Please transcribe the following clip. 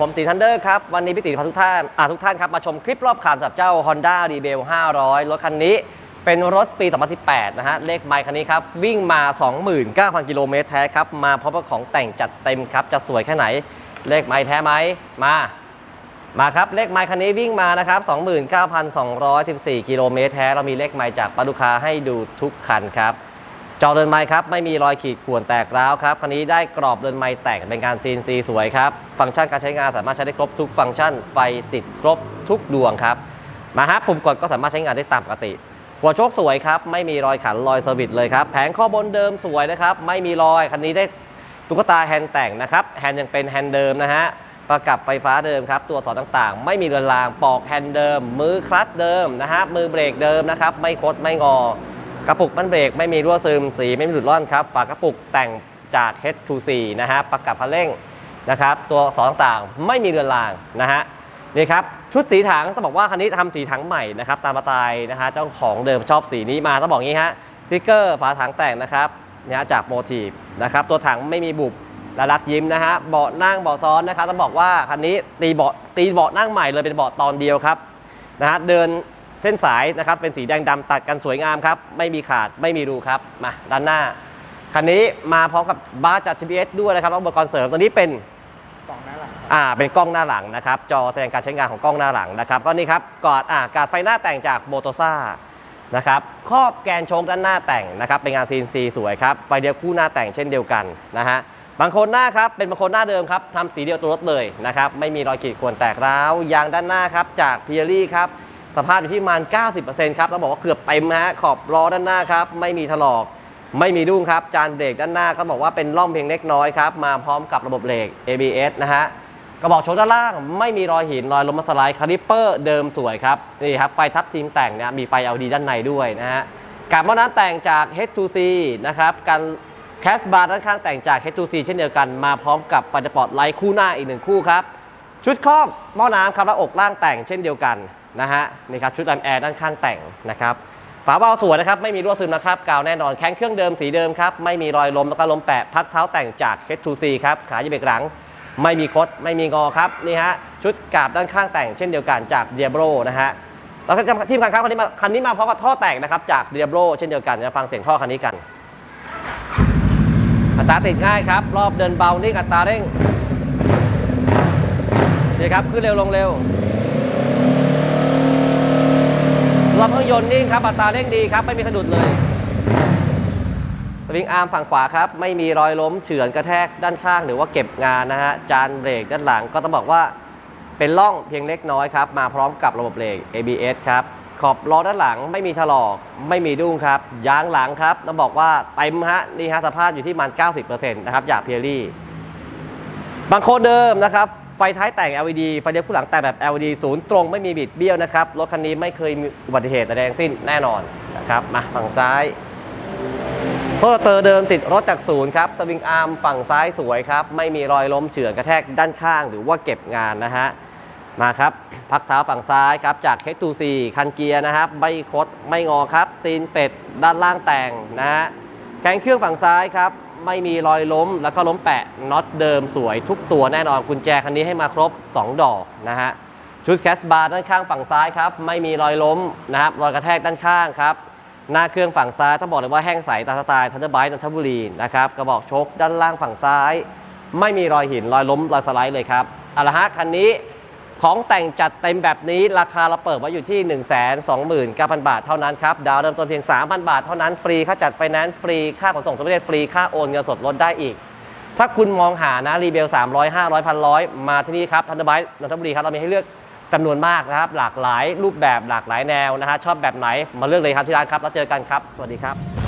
ผมตีทันเดอร์ครับ วันนี้พี่ตีพาทุกท่านอ่าทุกท่านครับ มาชมคลิปรอบคันสำหรับเจ้า Honda r e b e l 500 รถคันนี้เป็นรถปี 2018 นะฮะ เลขไมค์คันนี้ครับ วิ่งมา 29,000 กิโลเมตรแท้ครับ มาพร้อมกับของแต่งจัดเต็มครับ จะสวยแค่ไหน เลขไมค์แท้ไหมมา มาครับ เลขไมค์คันนี้วิ่งมานะครับ 29,214 กิโลเมตรแท้ เรามีเลขไมค์จากปาลูกค้าให้ดูทุกคันครับ จอเดินไม้ครับไม่มีรอยขีดข่วนแตกร้าวครับคันนี้ได้กรอบเดินไม้แต่งเป็นการ CNC สวยครับ ฟังก์ชันการใช้งานสามารถใช้ได้ครบทุกฟังก์ชัน ไฟติดครบทุกดวงครับ มาฮะปุ่มกดก็สามารถใช้งานได้ตามปกติ หัวโชคสวยครับ ไม่มีรอยขันรอยเซอร์วิสเลยครับ แผงข้อบนเดิมสวยนะครับ ไม่มีรอยคันนี้ได้ตุ๊กตาแฮนด์แต่งนะครับแฮนด์ยังเป็นแฮนด์เดิมนะฮะประกับไฟฟ้าเดิมครับ ตัวสอนต่างๆ ไม่มีเรือนรางปอกแฮนด์เดิม มือคลัตช์เดิมนะฮะมือเบรกเดิมนะครับไม่คดไม่งอ ระปุกมันเบรกไม่มีรั่วซึมสีไม่มีหลุดร่อนครับฝากระปุกแต่งจาก H2C นะฮะประกับพันเร่งนะครับ ตัวสอนต่างไม่มีเรือนรางนะฮะนี่ครับชุดสีถังต้องบอกว่าคันนี้ทำสีถังใหม่นะครับตามสไตล์นะฮะเจ้าของเดิมชอบสีนี้มาต้องบอกงี้ฮะสติ๊กเกอร์ฝาถังแต่งนะครับเนี่ยฮะจากโมทีฟนะครับตัวถังไม่มีบุบและรักยิ้มนะฮะเบาะนั่งเบาะซ้อนนะครับต้องบอกว่าคันนี้ตีเบาะตีเบาะนั่งใหม่เลยเป็นเบาะตอนเดียวครับนะฮะเดิน เส้นสายนะครับเป็นสีแดงดำตัดกันสวยงามครับ ไม่มีขาดไม่มีรูครับมาด้านหน้า คันนี้มาพร้อมกับบาร์จัด GPS ด้วยนะครับแล้วอุปกรณ์เสริมตัวนี้เป็นกล่องหน้าหลังครับอ่าเป็นกล้องหน้าหลังนะครับ จอแสดงการใช้งานของกล้องหน้าหลังนะครับก็นี่ครับกอดอ่ากาดไฟหน้าแต่งจากโมโตซ่านะครับครอบแกนโชงด้านหน้าแต่งนะครับเป็นงาน CNC สวยครับไฟเดียวคู่หน้าแต่งเช่นเดียวกันนะฮะบางคนหน้าครับเป็นบางคนหน้าเดิมครับทำสีเดียวตัวรถเลยนะครับไม่มีรอยขีดข่วนแตกร้าวยางด้านหน้าครับจากพิเ r รี่ครับ สภาพอยู่ที่ประมาณ 90%ครับต้องบอกว่าเกือบเต็มฮะขอบล้อด้านหน้าครับไม่มีถลอกไม่มีดุ้งครับ จานเบรกด้านหน้าก็บอกว่าเป็นร่องเพียงเล็กน้อยครับ มาพร้อมกับระบบเบรก ABS นะฮะกระบอกโชว์ด้านล่างไม่มีรอยหินรอยลมมสไลด์คาลิปเปอร์เดิมสวยครับนี่ครับไฟทับทีมแต่งเนี่ยมีไฟ LED ด้านในด้วยนะฮะกับหม้อน้ำแต่งจาก H2C นะครับกันแคสบาร์ด้านข้างแต่งจาก H2C เช่นเดียวกันมาพร้อมกับไฟสปอตไลท์คู่หน้าอีกหนึ่งคู่ครับ ชุดครอบหม้อน้ำครับและอกล่างแต่งเช่นเดียวกันนะฮะนี่ครับชุดแอมแอร์ด้านข้างแต่งนะครับฝาเบาสวยนะครับไม่มีรั่วซึมนะครับกาวแน่นอนแข้งเครื่องเดิมสีเดิมครับไม่มีรอยล้มแล้วก็ล้มแปะพักเท้าแต่งจาก H2C ครับขายีเบรกหลัง ไม่มีคดไม่มีงอครับนี่ฮะชุดกาบด้านข้างแต่งเช่นเดียวกันจาก Diablo นะฮะแล้วก็ทีมงานครับคันนี้มาคันนี้มาพร้อมกับท่อแต่งนะครับจาก Diablo เช่นเดียวกันจะฟังเสียงท่อคันนี้กันอัตราติดง่ายครับรอบเดินเบานิ่งอัตราเร่ง นี่ครับขึ้นเร็วลงเร็วรอบเครื่องยนต์นิ่งครับอัตราเร่งดีครับไม่มีสะดุดเลยสวิงอาร์มฝั่งขวาครับไม่มีรอยล้มเฉือนกระแทกด้านข้างหรือว่าเก็บงานนะฮะจานเบรกด้านหลังก็ต้องบอกว่าเป็นร่องเพียงเล็กน้อยครับมาพร้อมกับระบบเบรก ABS ครับขอบล้อด้านหลังไม่มีถลอกไม่มีดุ้งครับยางหลังครับต้องบอกว่าเต็มฮะนี่ฮะสภาพอยู่ที่ประมัน 90%นะครับจากเพียรี่บางโคเดิมนะครับ ไฟท้ายแต่ง LED ไฟเลี้ยวคู่หลังแต่งแบบ LED ศูนย์ตรงไม่มีบิดเบี้ยวนะครับ รถคันนี้ไม่เคยมีอุบัติเหตุใดทั้งสิ้นแน่นอนนะครับมาฝั่งซ้ายโซลเตอร์เดิมติดรถจากศูนย์ครับสวิงอาร์มฝั่งซ้ายสวยครับ ไม่มีรอยล้มเฉือนกระแทกด้านข้างหรือว่าเก็บงานนะฮะมาครับพักเท้าฝั่งซ้ายครับจาก H2C คันเกียร์นะครับไม่คดไม่งอครับ ตีนเป็ดด้านล่างแต่งนะฮะแข้งเครื่องฝั่งซ้ายครับ ไม่มีรอยล้ม แล้วก็ล้มแปะน็อตเดิมสวยทุกตัวแน่นอนกุญแจคันนี้ให้มาครบ 2 ดอกนะฮะชุดแคสบาร์ด้านข้างฝั่งซ้ายครับไม่มีรอยล้มนะครับรอยกระแทกด้านข้างครับหน้าเครื่องฝั่งซ้ายต้องบอกเลยว่าแห้งใสตาสไตล์ทันเดอร์ไบต์นนทบุรีนะครับกระบอกชคด้านล่างฝั่งซ้าย ไม่มีรอยหินรอยล้มรอยสไลด์เลยครับเอาละฮะคันนี้ ของแต่งจัดเต็มแบบนี้ราคาเราเปิดไว้อยู่ที่ 1 2 9 0 0 0 บาทเท่านั้นครับ ดาวเริ่มต้นเพียง 3,000 บาทเท่านั้น ฟรีค่าจัดไฟแนนซ์ฟรีค่าขนส่งทั่วประเทศฟรีค่าโอนเงินสดลดได้อีก ถ้าคุณมองหานะรีเบล300 500พันร้อยมาที่นี่ครับทันเดอร์ไบต์นนทบุรีครับเรามีให้เลือกจำนวนมากนะครับ หลากหลายรูปแบบหลากหลายแนวนะฮะชอบแบบไหนมาเลือกเลยครับที่ร้านครับแล้วเจอกันครับ สวัสดีครับ